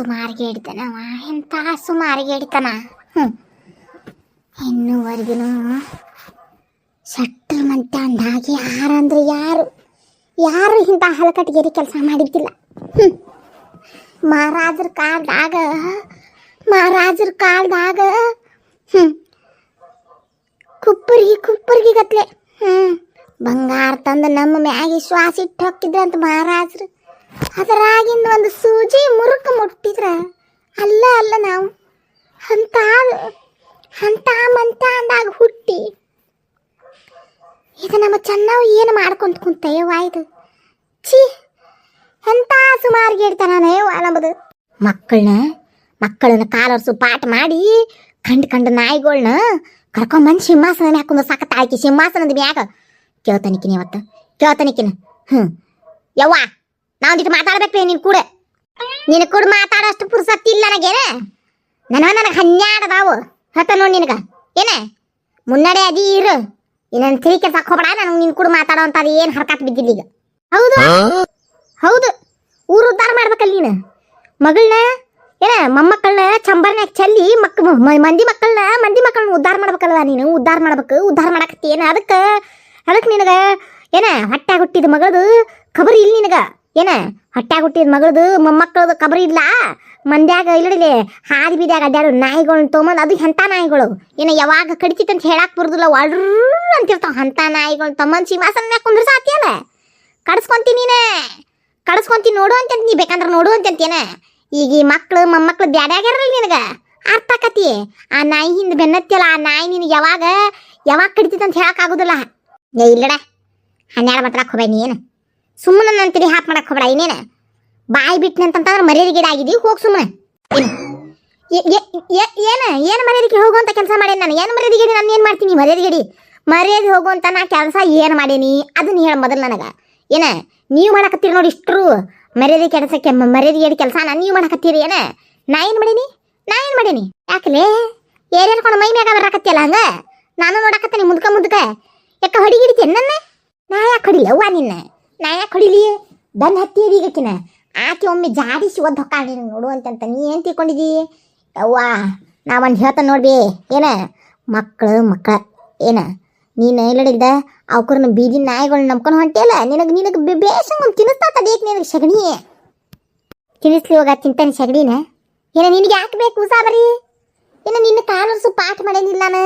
ಸುಮಾರಿಗೆ ಹಿಡಿತಾನವ ಎಂಥ ಸುಮಾರಿಗೆ ಹಿಡಿತಾನ? ಹ್ಞೂ ಇನ್ನೂವರೆಗೂ ಶಟ್ರ ಮಂತ ಅಂದಾಗಿ ಯಾರಂದ್ರೆ ಯಾರು? ಯಾರು ಇಂಥ ಹಲಕಟ್ಟಿಗೆರಿ ಕೆಲಸ ಮಾಡಿದ್ದಿಲ್ಲ? ಹ್ಞೂ ಮಹಾರಾಜರ ಕಾಲದಾಗ ಮಹಾರಾಜರ ಕಾಲದಾಗ ಹ್ಞೂ ಕುಪ್ಪರ್ಗಿ ಕುಪ್ಪರ್ಗಿ ಗತ್ಲೆ. ಹ್ಞೂ ಬಂಗಾರ ತಂದು ನಮ್ಮ ಮ್ಯಾಗೆ ಶ್ವಾಸ ಇಟ್ಟು ಅಂತ ಮಹಾರಾಜರು. ಅದರಾಗಿಂದ ಒಂದು ಸೂಜಿ ಮುರುಕ ಮುಟ್ಟಿದ್ರ, ಅಲ್ಲ ಅಲ್ಲ ನಾವು. ಅಂತ ಅಂತ ಮಂತ ಅಂದಾಗ ಹುಟ್ಟಿ. ಇದು ನಮ್ಮ ಚೆನ್ನವ್ ಏನು ಮಾಡ್ಕೊಂತ ಕುಂತಯ್ಯವ್ವ ಇದು? ಛೀ, ಎಂತ ಸುಮಾರಿಗೆ ಇಡ್ತಾನೆ ನಮ್ಮದು ಮಕ್ಕಳನ್ನ ಮಕ್ಕಳನ್ನ ಕಾಲರ್ಸು ಪಾಠ ಮಾಡಿ, ಕಂಡು ಕಂಡು ನಾಯಿಗಳನ್ನ ಕರ್ಕೊಂಬಂದು ಸಿಂಹಾಸನ ಹಾಕೊಂಡು ಸಾಕ ಆಯ್ಕೆ ಸಿಂಹಾಸನದ ಮ್ಯಾಗ. ಕೇಳ್ತಾನಿಕಿನ ಇವತ್ತು ಕೇಳ್ತಾನಿಕಿನ ಹ್ಞೂ ಯವ್ವ ನಾವೊಂದಿಟ್ಟು ಮಾತಾಡ್ಬೇಕ್ರಿ ನೀನು ಕೂಡ. ನಿನ್ ಕೂಡ ಮಾತಾಡೋಷ್ಟು ಪುರ್ಸತ್ ಇಲ್ಲ ನನಗೇನೆ. ನನ್ನ ನನಗೆ ಹನ್ನೆರಡು ಅದಾವು ಹತ್ತ ನೋಡಿ ನಿನಗ. ಏನ? ಮುನ್ನಡೆ ಅದಿ ಇರು. ಇನ್ನೊಂದು ತಿಳಿ ಕೆಲಸ ಹೋಗ್ಬೇಡ ನನಗೆ ನಿನ್ ಕೂಡ ಮಾತಾಡೋ ಅಂತ ಏನು ಹರ್ಕತ್ ಬಿದ್ದಿಲ್ಲ ಈಗ. ಹೌದು? ಹೌದು. ಊರು ಉದ್ಧಾರ ಮಾಡ್ಬೇಕಲ್ಲ ನೀನು. ಮಗಳನ್ನ ಏನ ಮೊಮ್ಮಕ್ಕಳನ್ನ ಚಂಬರ್ನ್ಯಾಗ ಚೆಲ್ಲಿ ಮಕ್ ಮಂದಿ ಮಕ್ಕಳನ್ನ ಮಂದಿ ಮಕ್ಕಳನ್ನ ಉದ್ಧಾರ ಮಾಡ್ಬೇಕಲ್ವ ನೀನು? ಉದ್ಧಾರ ಮಾಡ್ಬೇಕು ಉದ್ಧಾರ ಮಾಡಕತ್ತಿ ಏನ? ಅದಕ್ಕೆ ಅದಕ್ಕೆ ನಿನಗೆ ಏನ ಹೊಟ್ಟೆ ಹುಟ್ಟಿದ ಮಗಳದು ಖಬರ್ ಇಲ್ಲ ನಿನಗ. ಏನ? ಹೊಟ್ಟ್ಯಾಗ ಹುಟ್ಟಿದ ಮಗಳದು, ಮೊಮ್ಮಕ್ಕಳದು ಕಬರಿ ಇಲ್ಲ ಮಂದ್ಯಾಗ, ಇಲ್ಲಡಿಲೆ, ಹಾದಿ ಬೀದ್ಯಾಗ ಅಡ್ಯಾಡು ನಾಯಿಗಳನ್ನ ತೊಗೊಂಬಂದು, ಅದು ಎಂಥ ನಾಯಿಗಳು? ಏನ ಯಾವಾಗ ಕಡಿತಿತ್ತು ಅಂತ ಹೇಳಕ್ ಬರುದಿಲ್ಲ ಒಡ್ರ ಅಂತಿರ್ತಾವ ಅಂಥ ನಾಯಿಗಳು ತಮ್ಮನ್ ಸಿಂಹಾಸನ ಕುಂದ್ರ ಸಾತಿಯಲ್ಲ ಕಡ್ಸ್ಕೊಂತೀನಿ ನೀನೆ? ಕಡ್ಸ್ಕೊಂತೀನಿ ನೋಡು ಅಂತ ನೀ, ಬೇಕಂದ್ರೆ ನೋಡು ಅಂತ ಅಂತೀನ ಈಗ ಈ ಮಕ್ಳು, ಮೊಮ್ಮಕ್ಳು ಬ್ಯಾಡ್ಯಾಗ್ಯಾರಲ್ಲ ನಿನಗ? ಅರ್ಥ ಆಕತಿ? ಆ ನಾಯಿ ಹಿಂದೆ ಬೆನ್ನತ್ತಿಯಲ್ಲ, ಆ ನಾಯಿ ನಿನಗೆ ಯಾವಾಗ ಯಾವಾಗ ಕಡಿತೈತೆ ಅಂತ ಹೇಳಕ್ ಆಗುದಿಲ್ಲ. ಏ, ಇಲ್ಲಡ. ಹನ್ನೆರಡು ಮಾತ್ರ ಹೋಗ್ಬೇಡ ನೀನು ಸುಮ್ಮನೆ ನನ್ನ ತಿರಿ ಹಾಪ್ ಮಾಡಕ್ ಹೋಗ್ಬೇಡ, ಇನ್ನೇನು? ಬಾಯಿ ಬಿಟ್ನಿ ಅಂತಂತಂದ್ರೆ ಮರ್ಯಾದೆ ಗಿಡ ಆಗಿದಿ ಹೋಗಿ ಸುಮ್ಮನೆ. ಏನು? ಏನ? ಮರ್ಯಾದೆಗೆ ಹೋಗುವಂತ ಕೆಲಸ ಮಾಡೇನಿ ನಾನು? ಏನು ಮರ್ಯಾದೆ ಗಿಡಿ? ನಾನು ಏನು ಮಾಡ್ತೀನಿ ಮರ್ಯಾದೆ ಗಿಡಿ? ಮರ್ಯಾದೆ ಹೋಗುವಂತ ನಾ ಕೆಲಸ ಏನು ಮಾಡೇನಿ? ಅದನ್ನ ಹೇಳ ಮೊದಲು ನನಗೆ. ಏನ? ನೀವು ಮಾಡಕತ್ತೀರಿ ನೋಡಿ ಇಷ್ಟರು. ಮರ್ಯಾದೆ ಕೆಲಸಕ್ಕೆ ಮರ್ಯಾದೆ ಗಿಡಿ ಕೆಲಸ ನಾನು ನೀವು ಮಾಡಕತ್ತೀರಿ, ಏನ? ನಾ ಏನು ಮಾಡೀನಿ? ನಾ ಏನು ಮಾಡೀನಿ? ಯಾಕಲೇ? ಏನೇನ್ಕೊಂಡು ಮೈ ಮ್ಯಾಗ ಬರಾಕತ್ತಿಯಲ್ಲ ಹಂಗ? ನಾನು ನೋಡಕತ್ತೀನಿ ಮುದ್ಕ ಮುದ್ಕ. ಯಾಕ ಹೊಡಿಗಿಡಿತೇನೆ ನನ್ನ? ನಾ ಯಾಕೆ ಹೊಡಿಲಿ ಅವ್ವ ನಿನ್ನ? ನಾ ಹೊಡಿಲಿ ಬಂದು ಹತ್ತಿ ಈಗಕ್ಕಿನ ಆಕೆ ಒಮ್ಮೆ ಜಾಡಿಸಿ ಒದ್ದು ಹೊಕ್ಕಾಡಿ ನೋಡು ಅಂತಂತ ನೀ ಏನು ತಿಳ್ಕೊಂಡಿದಿ? ಅವ್ವ ನಾ ಒಂದು ನೋಡ್ಬಿ, ಏನ? ಮಕ್ಕಳು ಮಕ್ಕಳ ಏನ? ನೀನು ಇಲ್ಲಡಿಲ್ದ ಅವಕರ್ನ ಬೀದಿ ನಾಯಿಗಳನ್ನ ನಂಬ್ಕೊಂಡು ಹೊಂಟಿಯಲ್ಲ, ನಿನಗೆ ನಿನಗೆ ಬೇಸಂಗ್ ಒಂದು ತಿನ್ನಿಸ್ತಾ ನಿನಗೆ ಸಗಣಿ ತಿನ್ನಿಸ್ಲಿ ಹೋಗ ತಿಂತಾನೆ ಸಗಣಿನ ಏನ ನಿನಗೆ ಯಾಕೆ ಬೇಕು ಸಾಬರಿ ಏನ ನಿನ್ನ ಕಾಲರ್ಸು ಪಾಠ ಮಾಡೇನಿಲ್ಲ ನಾನು?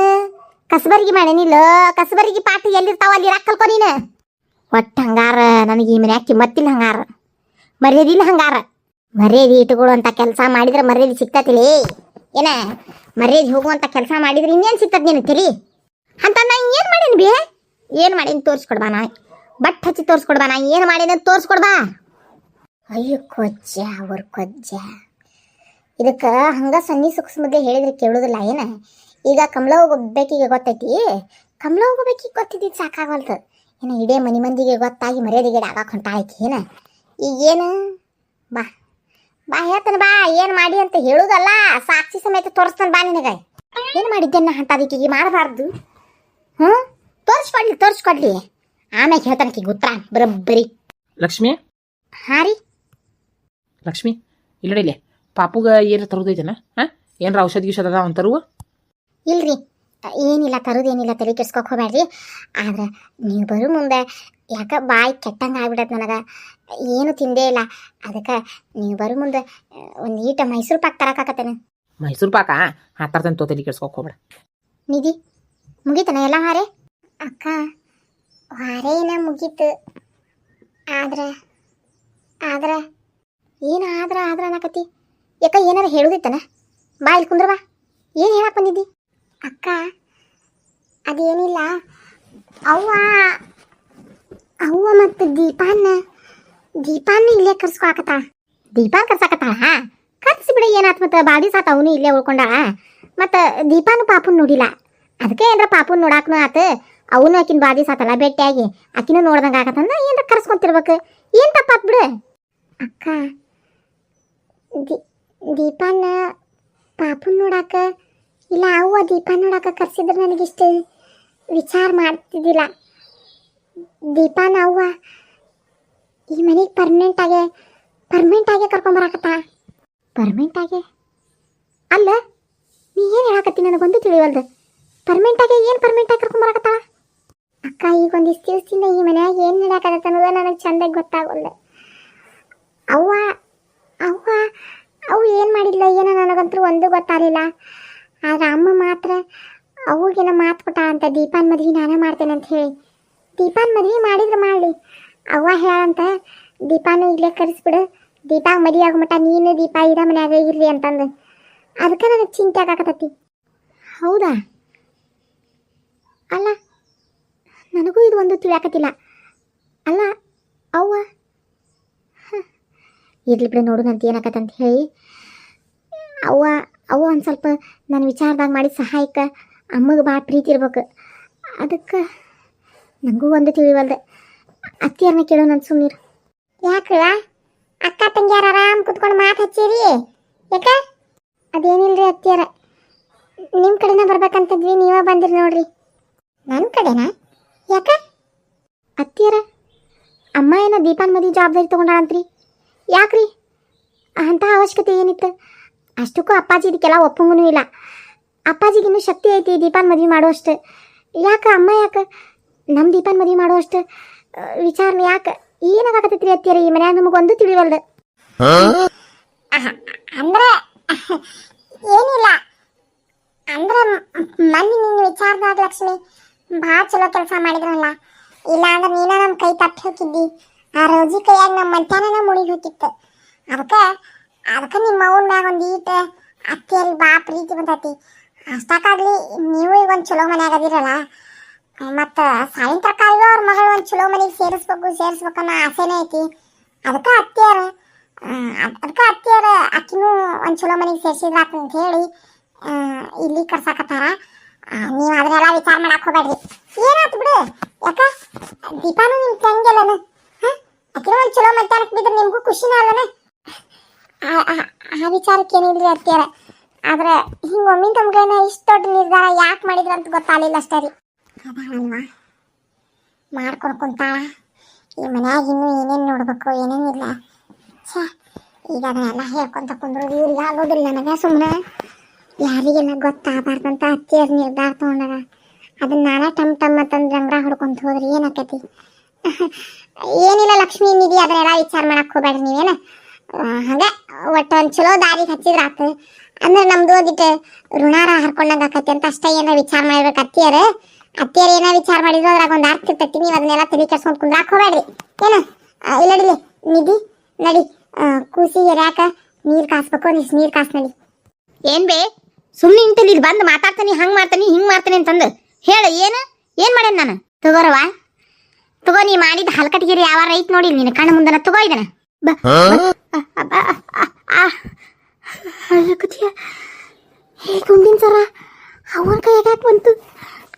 ಕಸಬರಿಗೆ ಮಾಡೇನಿಲ್ಲ? ಕಸಬರಿಗೆ ಪಾಠ ಎಲ್ಲಿರ್ತಾವ ಅಲ್ಲಿ ಕಲ್ಕೊ ನೀನು? ಒಟ್ಟು ಹಂಗಾರ ನನಗೆ ಈ ಮನ್ಯಾಗ ಕಿಮ್ಮತ್ತಿಲ್ಲ ಹಂಗಾರ. ಮರ್ಯಾದಿಲ್ಲ ಹಂಗಾರ. ಮರ್ಯಾದೆ ಇಟ್ಕೊಳ್ಳುವಂಥ ಕೆಲಸ ಮಾಡಿದ್ರೆ ಮರ್ಯಾದೆ ಸಿಗ್ತತಿಲಿ. ಏನ, ಮರ್ಯಾದೆ ಹೋಗುವಂಥ ಕೆಲಸ ಮಾಡಿದ್ರೆ ಇನ್ನೇನು ಸಿಗ್ತದೆ ನೀನು ತಿಳಿ ಅಂತ ನಾ ಏನು ಮಾಡೀನಿ ಬಿ? ಏನು ಮಾಡೀನಿ ತೋರಿಸ್ಕೊಡ್ಬಾ ನಾ ಬಟ್ ಹಚ್ಚಿ ತೋರಿಸ್ಕೊಡ್ಬಾ ನಾ, ಏನು ಮಾಡೀನಿ ತೋರಿಸ್ಕೊಡ್ಬಾ. ಅಯ್ಯೋ, ಕೊಜ್ಜ, ಅವ್ರ ಕೊಜ್ಜ. ಇದಕ್ಕೆ ಹಂಗೆ ಸನ್ನಿ ಸೂಕ್ಷ್ಮದ್ದೆ ಹೇಳಿದ್ರೆ ಕೇಳೋದಿಲ್ಲ, ಏನ? ಈಗ ಕಮಲ ಹೋಗ್ಬೇಕಿಗೆ ಗೊತ್ತೈತಿ? ಕಮಲ ಹೋಗ್ಬೇಕಿಗೆ ಗೊತ್ತಿದ್ದು ಸಾಕಾಗಲ್ತು ಏನ ಇಡೇ ಮನಿ ಮಂದಿಗೆ ಗೊತ್ತಾಗಿ ಮರ್ಯಾದೆಗೆ ಆಗಾಕ ಹೊಂಟಾಯ್ತು ಏನು? ಈಗೇನು ಬಾ. ಬಾ ಹೇಳ್ತಾನೆ ಬಾ ಏನು ಮಾಡಿ ಅಂತ ಹೇಳುದಲ್ಲ ಸಾಕ್ಷಿ ಸಮೇತ ತೋರಿಸ್ತಾನೆ ಬಾ ನಿನಗೆ. ಏನು ಮಾಡಿದ್ದೆ ನಾ ಅಂತ ಅದಕ್ಕೆ ಮಾಡಬಾರ್ದು? ಹ್ಞೂ? ತೋರಿಸ್ಕೊಡ್ಲಿ ತೋರಿಸ್ಕೊಡ್ಲಿ. ಆಮ್ಯಾಗ ಹೇಳ್ತಾನೆ ಕಿ ಉತ್ತರ ಬರೋಬ್ಬರಿ. ಲಕ್ಷ್ಮಿ? ಹಾಂ ರೀ? ಲಕ್ಷ್ಮಿ ಇಲ್ಲಡಿಲೆ ಪಾಪುಗ ಏನು ತರೋದೈತೇನ? ಹಾಂ? ಏನಾರ ಔಷಧಿ ಗಿಷಧ ಅದಾವ ತರುವ? ಇಲ್ರಿ. ಏನಿಲ್ಲ ತರೋದೇನಿಲ್ಲ ತಲೆ ಕೆಡ್ಸ್ಕೊಕ್ ಹೋಗ್ಬೇಡ್ರಿ. ಆದ್ರೆ ನೀವು ಬರೋ ಮುಂದೆ. ಯಾಕ ಬಾಯಿ ಕೆಟ್ಟಂಗೆ ಆಗ್ಬಿಡತ್ತೆ ನನಗೆ. ಏನು ತಿಂದೇ ಇಲ್ಲ. ಅದಕ್ಕೆ ನೀವು ಬರೋ ಮುಂದೆ. ಒಂದು ಈಟ ಮೈಸೂರು ಪಾಕ್ ತರಕಾಕತ್ತೇನೆ ಮೈಸೂರು ಪಾಕ? ಹಾ ತರ್ತೇನೆ ತೋ ತಲೆ ಕೆಡ್ಸ್ಕೊಕ್ ಹೋಗ್ಬೇಡ. ನಿಧಿ ಮುಗೀತನ ಎಲ್ಲ ಹಾರೆ? ಅಕ್ಕ ಹಾರೇನ ಮುಗೀತು. ಆದ್ರೆ ಆದ್ರೆ ಏನು ಆದ್ರೆ ಆದ್ರೆ ಅನ್ನಕತ್ತಿ? ಯಾಕ ಏನಾರ ಹೇಳುದಿತ್ತನ? ಬಾ ಇಲ್ಲಿ ಕುಂದ್ರ ಬಾ ಏನು ಹೇಳಕ್ ಬಂದಿದ್ದಿ? ಅಕ್ಕ, ಅದೇನಿಲ್ಲ. ಅವ್ವ ಅವ್ವ ಮತ್ತು ದೀಪಾನ್ನ ದೀಪಾನ ಇಲ್ಲೇ ಕರ್ಸ್ಕೊಕತ್ತ ದೀಪಾನ್ ಕರ್ಸಾಕತ್ತಾಳ? ಕರ್ಸಿ ಬಿಡ, ಏನಾತ್ ಮತ್ತೆ ಬಾಡಿ ಸಾತ ಅವನು ಇಲ್ಲೇ ಉಳ್ಕೊಂಡಾಳ. ಮತ್ತು ದೀಪಾನು ಪಾಪುನ್ ನೋಡಿಲ್ಲ. ಅದಕ್ಕೆ ಏನ್ರ ಪಾಪುನ್ ನೋಡಾಕನು ಆತ, ಅವನು ಆಕಿನ ಬಾದಿ ಸಾತಲ್ಲ ಭೇಟಿಯಾಗಿ. ಆಕಿನೂ ನೋಡ್ದಂಗೆ ಆಗತ್ತಂದ ಏನ್ರ ಕರ್ಸ್ಕೊಂತಿರ್ಬೇಕು. ಏನು ತಪ್ಪಾತ್ ಬಿಡು. ಅಕ್ಕ ದೀಪಾನ ಪಾಪುನ್ ನೋಡಾಕ ಇಲ್ಲ ಅವ್ವ ದೀಪ ನೋಡಕ್ಕೆ ಕರ್ಸಿದ್ರೆ ನನಗಿಷ್ಟು ವಿಚಾರ ಮಾಡ್ತಿದ್ದಿಲ್ಲ. ದೀಪಾನ ಅವ್ವ ಈ ಮನೆಗೆ ಪರ್ಮನೆಂಟ್ ಆಗಿ ಪರ್ಮನೆಂಟ್ ಆಗಿ ಕರ್ಕೊಂಬರಾಕತ್ತ ಪರ್ಮನೆಂಟ್ ಆಗಿ? ಅಲ್ಲ ನೀ ಏನು ಹೇಳಕತ್ತಿ ನನಗೊಂದು ತಿಳಿವಲ್ದು? ಪರ್ಮನೆಂಟ್ ಆಗಿ ಏನು ಪರ್ಮನೆಂಟ್ ಆಗಿ ಕರ್ಕೊಂಬರಕತ್ತ ಅಕ್ಕ ಈಗ ಒಂದಿಷ್ಟು ದಿವಸದಿಂದ ಈ ಮನೆಯಾಗ ಏನು ನಡೆಯಕತ್ತ ಅನ್ನೋದು ನನಗೆ ಚಂದಾಗಿ ಗೊತ್ತಾಗಲ್ಲ ಅವ್ವ ಅವ್ವ ಅವು ಏನು ಮಾಡಿಲ್ಲ ಏನೋ ನನಗಂತೂ ಒಂದು ಗೊತ್ತಾಗಲಿಲ್ಲ. ಆದ್ರೆ ಅಮ್ಮ ಮಾತ್ರ ಅವಾಗೆಲ್ಲ ಮಾತು ಕೊಟ್ಟ ಅಂತ ದೀಪಾನ್ ಮದ್ವೆ ನಾನೇ ಮಾಡ್ತೇನೆ ಅಂತ ಹೇಳಿ. ದೀಪಾನ್ ಮದ್ವೆ ಮಾಡಿದ್ರೆ ಮಾಡಲಿ. ಅವ್ವ ಹೇಳಂತ, ದೀಪಾನು ಇಲ್ಲೇ ಕರೆಸ್ಬಿಡು. ದೀಪಾಗ ಮದುವೆ ಆಗೋ ಮಟ್ಟ ನೀನು ದೀಪ ಇದ ಮನ್ಯಾಗ ಇರ್ರಿ ಅಂತಂದು. ಅದಕ್ಕೆ ನನಗೆ ಚಿಂತೆ ಆಗಾಕತ್ತೈತಿ. ಹೌದಾ? ಅಲ್ಲ, ನನಗೂ ಇದು ಒಂದು ತಿಳಿಯಾಕತ್ತಿಲ್ಲ. ಅಲ್ಲ, ಅವ್ವ. ಇರ್ಲಿ ಬಿಡು ನೋಡು ನಂತ ಏನಾಕತ್ತಂತ ಹೇಳಿ. ಅವ್ವ ಅವ್ವ ಒಂದು ಸ್ವಲ್ಪ ನನ್ನ ವಿಚಾರದಾಗ ಮಾಡಿದ ಸಹಾಯಕ್ಕೆ ಅಮ್ಮಗೆ ಭಾಳ ಪ್ರೀತಿ ಇರ್ಬೇಕು. ಅದಕ್ಕೆ ನನಗೂ ಒಂದು ತಿಳಿವಲ್ದೆ. ಅತ್ತಿಯರನ್ನ ಕೇಳೋ ನನ್ನ ಸುಮ್ಮೀರು ಯಾಕೆ ಅಕ್ಕ ತಂಗಿಯಾರ ಆರಾಮ್ ಕುತ್ಕೊಂಡು ಮಾತು ಹಚ್ಚಿರಿ? ಯಾಕ? ರೀ ಅತ್ತಿಯರ. ನಿಮ್ಮ ಕಡೆನ ಬರ್ಬೇಕಂತಿದ್ವಿ ನೀವೇ ಬಂದಿರಿ ನೋಡ್ರಿ. ನನ್ನ ಕಡೆನಾ? ಯಾಕ? ಅತ್ತಿಯರ ಅಮ್ಮ ಏನೋ ದೀಪಾನ್ ಮದಿ ಜವಾಬ್ದಾರಿ ತಗೊಂಡಾಳಂತ್ರಿ. ಯಾಕ್ರಿ? ಅಂತಹ ಅವಶ್ಯಕತೆ ಏನಿತ್ತು? ಅಷ್ಟಕ್ಕೂ ಅಪ್ಪಾಜಿ ಇದಕ್ಕೆಲ್ಲ ಒಪ್ಪಂಗೂ ಇಲ್ಲ. ಅಪ್ಪಾಜಿಗಿನ್ನೂ ಶಕ್ತಿ ಐತಿ ದೀಪಾನ್ ಮದುವೆ ಮಾಡುವಷ್ಟು. ಯಾಕೆ ಅಮ್ಮ ಯಾಕೆ? ನಮ್ಮ ದೀಪಾನ್ ಮದುವೆ ಮಾಡುವಷ್ಟು ವಿಚಾರಣೆ ವಿಚಾರ ಯಾಕೆ? ಏನಾಗತ್ತೈತ್ರಿ ಅತ್ತಿಯರ ಈ ಮನ್ಯಾಗ ನಮಗೊಂದು ತಿಳಿವಲ್ದು. ಅಂದ್ರೆ ಏನಿಲ್ಲ. ಅಂದ್ರೆ ಮನ್ನಿ ನಿನ್ನ ವಿಚಾರದಾಗ ಲಕ್ಷ್ಮಿ ಭಾಳ ಚಲೋ ಕೆಲಸ ಮಾಡಿದ್ರಲ್ಲ. ಇಲ್ಲ ಅಂದ್ರೆ ನೀನ ನಮ್ಮ ಕೈ ತಪ್ಪಿ ಹೋಗಿದ್ದಿ. ಆ ರೋಜಿ ಕೈಯಾಗ ನಮ್ಮ ಮಧ್ಯಾಹ್ನ ಮುಳುಗಿ ಹೋಗಿತ್ತು. ಅದಕ್ಕೆ ಅದಕ್ಕೆ ನಿಮ್ಮ ಅವ್ನ ಒಂದು ಈಟ ಅತ್ತಿಯಲ್ಲಿ ಬಾ, ಪ್ರೀತಿ ಬಂದತಿ. ಅಷ್ಟಕ್ಕಾಗ್ಲಿ ನೀವು ಈಗ ಒಂದು ಚಲೋ ಮನೆ ಮತ್ತು ತರಕಾರಿಗೂ ಅವ್ರ ಮಗಳು ಒಂದು ಚಲೋ ಮನೆಗೆ ಸೇರಿಸ್ಬೇಕು ಸೇರಿಸ್ಬೇಕು ಅನ್ನೋ ಆಸೆನೇ ಐತಿ. ಅದಕ್ಕೆ ಅತ್ತಿಯರ ಅದಕ್ಕೆ ಅತ್ತಿಯರ ಅಕ್ಕಿನೂ ಒಂದು ಚಲೋ ಮನೆಗೆ ಸೇರಿಸಿದ್ರಾತ ಅಂತ ಹೇಳಿ ಇಲ್ಲಿ ಕರ್ಸಾಕತ್ತಾರ. ನೀವು ಅದನ್ನೆಲ್ಲ ವಿಚಾರ ಮಾಡಕ್ಕೆ ಹೋಗ್ಬೇಡ್ರಿ. ಏನಾಯ್ತು ಬಿಡು, ಯಾಕ? ದೀಪಾನು ನಿಮ್ಮ ತಂಗಿಲ್ಲನ ಅಕ್ಕಿನೂ ಒಂದು ಚಲೋ ಮಧ್ಯಾಹ್ನಕ್ಕೆ ಬಿದ್ರೆ ನಿಮಗೂ ಖುಷಿನೇ ಅಲ್ಲನ ಆ- ವಿಚಾರಕ್ಕೆ ಏನಿಲ್ರಿ ಅತ್ತಿಯರ. ಆದ್ರೆ ಹಿಂಗೆ ಒಮ್ಮೆ ತಮ್ಗೇನ ಇಷ್ಟು ದೊಡ್ಡ ನಿರ್ಧಾರ ಯಾಕೆ ಮಾಡಿದ್ರು ಅಂತ ಗೊತ್ತಾಗಲಿಲ್ಲ ಅಷ್ಟೇ ರೀ. ಅದಾಳಲ್ವಾ ಮಾಡ್ಕೊಂಡು ಕುಂತಾಳ. ಈ ಮನ್ಯಾಗ ಇನ್ನೂ ಏನೇನು ನೋಡ್ಬೇಕು ಏನೇನಿಲ್ಲ ಈಗ ಅದನ್ನೆಲ್ಲ ಹೇಳ್ಕೊಂತ ಕುಂದ್ರೋದು ಇವ್ರಿಗೆ ಆಗೋದಿಲ್ಲ ನನಗೆ ಸುಮ್ಮನೆ ಯಾರಿಗೆಲ್ಲ ಗೊತ್ತಾಗಬಾರ್ದಂತ ಅತ್ತಿಯರ್ ನಿರ್ಧಾರ ತೊಗೊಂಡಾರ. ಅದನ್ನ ನಾನೇ ಟಮ್ ಟಮ್ ಅಂತಂದು ರಂಗ್ರ ಹೊಡ್ಕೊಂತ ಹೋದ್ರೆ ಏನಾಕತಿ? ಏನಿಲ್ಲ ಲಕ್ಷ್ಮೀ ನಿಧಿ, ಅದನ್ನೆಲ್ಲ ವಿಚಾರ ಮಾಡಕ್ಕೆ ಹೋಗ್ಬೇಡ್ರಿ ನೀವೇನ? ಹಂಗೆ ಒಟ್ಟು ಒಂದು ಚಲೋ ದಾರಿಗೆ ಹಚ್ಚಿದ್ರೆ ಆತು ಅಂದ್ರೆ ನಮ್ದು ಒಂದಿಟ್ಟು ಋಣಾರ ಹರ್ಕೊಂಡಂಗ ಆಕತಿ ಅಂತ ಅಷ್ಟೇ ಏನಾರ ವಿಚಾರ ಮಾಡ್ಬೇಕು ಅತ್ತಿಯರು. ಅತ್ತಿಯರು ಏನೋ ವಿಚಾರ ಮಾಡಿದ್ರು ಅದ್ರಾಗ ಒಂದು ಅರ್ಥ ಇರ್ತೈತಿ ನೀವು ಅದನ್ನೆಲ್ಲ ತಲೆ ಕೆಡ್ಸ್ಕೊಂಡು ಕುಂದ್ರಾಕ್ ಹೋಗ್ಬೇಡ್ರಿ. ಏನು? ಇಲ್ಲ ನಡಿಲಿ ನಿಧಿ ನಡಿ. ಕೂಸಿ ಎರ್ಯಾಕ ನೀರು ಕಾಸ್ಬೇಕು ಒಂದಿಷ್ಟು ನೀರು ಕಾಸ್ ನಡಿ. ಏನ್ ಬೇ? ಸುಮ್ಮನೆ ನಿಂತಲ್ಲಿ ಇಲ್ಲಿ ಬಂದು ಮಾತಾಡ್ತಾನೆ ಹಂಗ್ ಮಾಡ್ತಾನೆ ಹಿಂಗ್ ಮಾಡ್ತಾನೆ ಅಂತಂದು. ಹೇಳು ಏನು? ಏನ್ ಮಾಡ್ಯಾನ ನಾನು? ತಗೋರವಾ ತಗೋ ನೀ ಮಾಡಿದ ಹಲ್ಕಟ್ಗಿರಿ ಯಾವ ರೈತ ನೋಡಿ ನಿನ್ನ ಕಣ್ಣು ಮುಂದನ ತಗೋ ಇದನ ಬ ಹೇ ಗುಂಡಿನ ಸರ ಅವನ ಕೈಯಾಗ ಯಾಕೆ ಬಂತು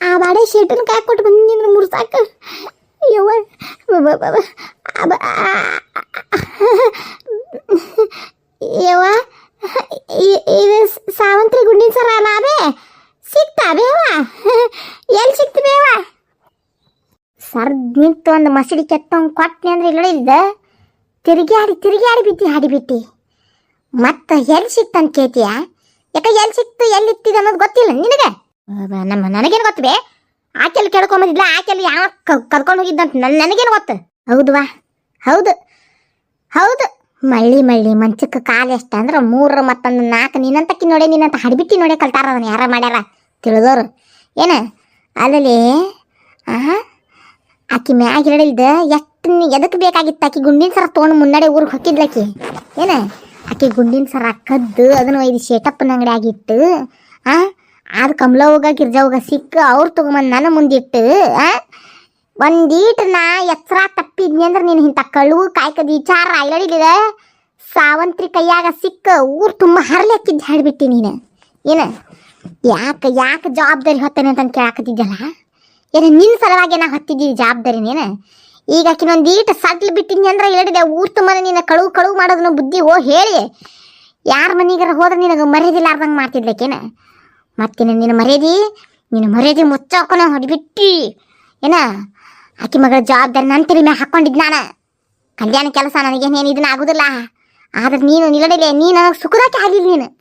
ಆ ಬಾಡೆ ಶೇಟನ್ ಕೈ ಕೊಟ್ಟು ಬಂದಿದ್ರೆ ಮುರ್ಸಾಕ ಯವ್ವ ಯವ್ವ ಇದು ಸಾವಂತ್ರಿ ಗುಂಡಿನ ಸರ ಅದೇ ಸಿಕ್ತಾ ಬೇವ ಎಲ್ಲಿ ಸಿಕ್ತು ಬೇವ ಸರ್ ನಿಂತು ಒಂದು ಮಸಡಿ ಕೆತ್ತಂಗೆ ಕೊಟ್ಟನೆ ಅಂದ್ರೆ ಇಲ್ಲ ಇದ್ದ ತಿರುಗಾಡಿ ತಿರುಗಾಡಿ ಬಿದ್ದಿ ಹಾಡಿಬಿಟ್ಟಿ ಮತ್ತೆ ಎಲ್ಲಿ ಸಿಕ್ತಂತ ಕೇಳ್ತೀಯ? ಯಾಕೆ ಎಲ್ಲಿ ಸಿಕ್ತು, ಎಲ್ಲಿ ಇತ್ತಿದೆ ಅನ್ನೋದು ಗೊತ್ತಿಲ್ಲ ನಿನಗೆ? ನಮ್ಮ ನನಗೇನು ಗೊತ್ತು ಬೇ? ಆಕೆಲ್ಲಿ ಕೇಳ್ಕೊಂಬಂದಿದ್ಲ ಆಕೆಲ್ಲಿ ಯಾವ ಕರ್ಕೊಂಡು ಹೋಗಿದ್ದಂತ ನನ್, ನನಗೇನು ಗೊತ್ತು? ಹೌದುವಾ ಹೌದು. ಹೌದು. ಮಳ್ಳಿ ಮಳ್ಳಿ, ಮಂಚಕ್ಕೆ ಕಾಲು ಎಷ್ಟು ಅಂದ್ರೆ ಮೂರು ಮತ್ತೊಂದು ನಾಲ್ಕು ನಿನ್ನಂತಕ್ಕಿ ನೋಡೆ ನಿನ್ನಂತ ಹಡಿಬಿಟ್ಟಿ ನೋಡಿ ಕಲ್ತಾರ ಅದನ್ನ ಯಾರ ಮಾಡ್ಯಾರ ತಿಳಿದೋರು. ಏನ? ಅಲ್ಲಲ್ಲಿ, ಆಹಾ, ಆಕಿ ಮ್ಯಾಗ ಹಿಡಿಲ್ದ ಎಷ್ಟು ಎದಕ್ಕೆ ಬೇಕಾಗಿತ್ತು ಆಕಿ ಗುಂಡಿನ ಸರ ತೊಗೊಂಡು ಮುನ್ನಡೆ ಊರಿಗೆ ಹೊಕ್ಕಿದ್ಲಕಿ ಏನ? ಆಕಿ ಗುಂಡಿನ ಸರ ಕದ್ದು, ಅದನ್ನ ಒಯ್ದು ಶೇಟಪ್ಪನ ಅಂಗಡಿ ಆಗಿಟ್ಟು ಆ? ಆದ ಗಿರ್ಜಾ ಹೋಗ ಸಿಕ್ಕ, ಅವ್ರು ತಗೊಂಬಂದು ನನ್ನ ಮುಂದಿಟ್ಟು, ಆ? ಒಂದೀಟ್ ನಾ ಎಚ್ಚರ ತಪ್ಪಿದ್ನಿ ಅಂದ್ರೆ ನೀನು ಇಂಥ ಕಳುವು ಕಾಯ್ಕದ ವಿಚಾರ ಇಲ್ಲಡಿದ ಸಾವಂತ್ರಿ ಕೈಯಾಗ ಸಿಕ್ಕ, ಊರು ತುಂಬ ಹರಲಿ ಹಾಕಿದ್ದು ಹೇಳ್ಬಿಟ್ಟಿ ನೀನು. ಏನ? ಯಾಕೆ ಯಾಕೆ ಜವಾಬ್ದಾರಿ ಹೊತ್ತೇನೆ ಅಂತ ಕೇಳಾಕತ್ತಿದ್ದಲ್ಲ? ಏನ ನಿನ್ನ ಸಲುವಾಗಿ ನಾ ಹೊತ್ತಿದ್ದೀವಿ ಜವಾಬ್ದಾರಿ ನೀನು ಈಗ ಆಕಿನೊಂದು ಈಟ ಸಾಕ್ಲಿ ಬಿಟ್ಟಿದ್ನಿ ಅಂದ್ರೆ ಹೇಳಿದೆ, ಊರ್ ತುಂಬ ನಿನ್ನ ಕಳುವು ಕಳುವು ಮಾಡೋದನ್ನ ಬುದ್ಧಿ ಹೋ ಹೇಳಿ. ಯಾರ ಮನೆಗಾರ ಹೋದ್ರೆ ನಿನಗೆ ಮರ್ಯಾದಿಲ್ಲಾರ್ದಂಗೆ ಮಾಡ್ತಿದ್ಲಕ್ಕೇನ ಮತ್ತೆ ನಿನ್ನ ಮರ್ಯಾದಿ ನಿನ್ನ ಮರ್ಯಾದಿ ಮುಚ್ಚಾಕೋನ ಹೊಡಿಬಿಟ್ಟಿ. ಏನ? ಆಕಿ ಮಗಳ ಜವಾಬ್ದಾರಿ ನನ್ನ ಮ್ಯಾಗ ಹಾಕೊಂಡಿದ್ ನಾನು. ಕಲ್ಯಾಣ ಕೆಲಸ ನನಗೇನೇನು ಇದನ್ನ ಆಗುದಿಲ್ಲ. ಆದ್ರೆ ನೀನು ನಿಲ್ಲಡಿಲೆ ನೀ ನನಗೆ ಸುಖದಾಕೆ ಆಗಿಲ್ಲ ನೀನು.